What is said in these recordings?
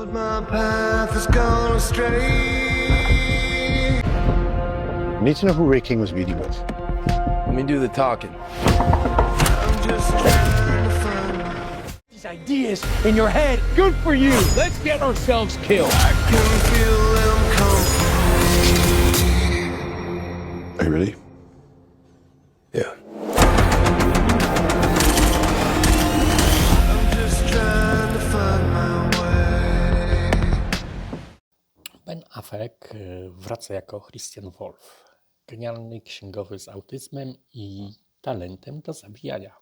Lord, my path has gone astray. Need to know who Ray King was meeting with. Let me do the talking. I'm just trying to find. these ideas in your head. Good for you. Let's get ourselves killed. I can feel them come. Are you ready? Yeah. Ben Affleck y, wraca jako Christian Wolf, genialny księgowy z autyzmem i talentem do zabijania.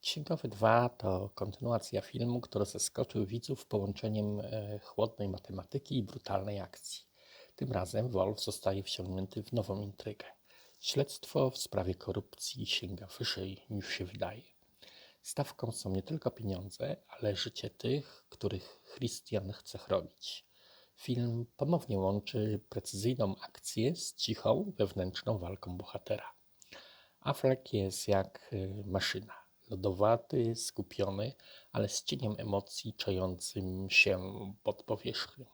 Księgowy 2 to kontynuacja filmu, który zaskoczył widzów połączeniem e, chłodnej matematyki i brutalnej akcji. Tym razem Wolf zostaje wciągnięty w nową intrygę. Śledztwo w sprawie korupcji sięga wyżej niż się wydaje. Stawką są nie tylko pieniądze, ale życie tych, których Christian chce chronić. Film ponownie łączy precyzyjną akcję z cichą, wewnętrzną walką bohatera. Affleck jest jak y, maszyna. Lodowaty, skupiony, ale z cieniem emocji czującym się pod powierzchnią.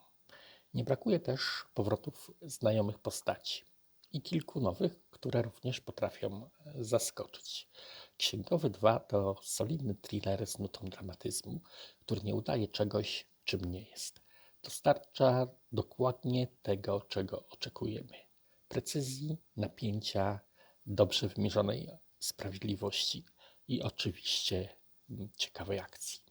Nie brakuje też powrotów znajomych postaci i kilku nowych, które również potrafią e, zaskoczyć. Księgowy 2 to solidny thriller z nutą dramatyzmu, który nie udaje czegoś, czym nie jest. Dostarcza dokładnie tego, czego oczekujemy. Precyzji, napięcia, dobrze wymierzonej sprawiedliwości i oczywiście mm, ciekawej akcji.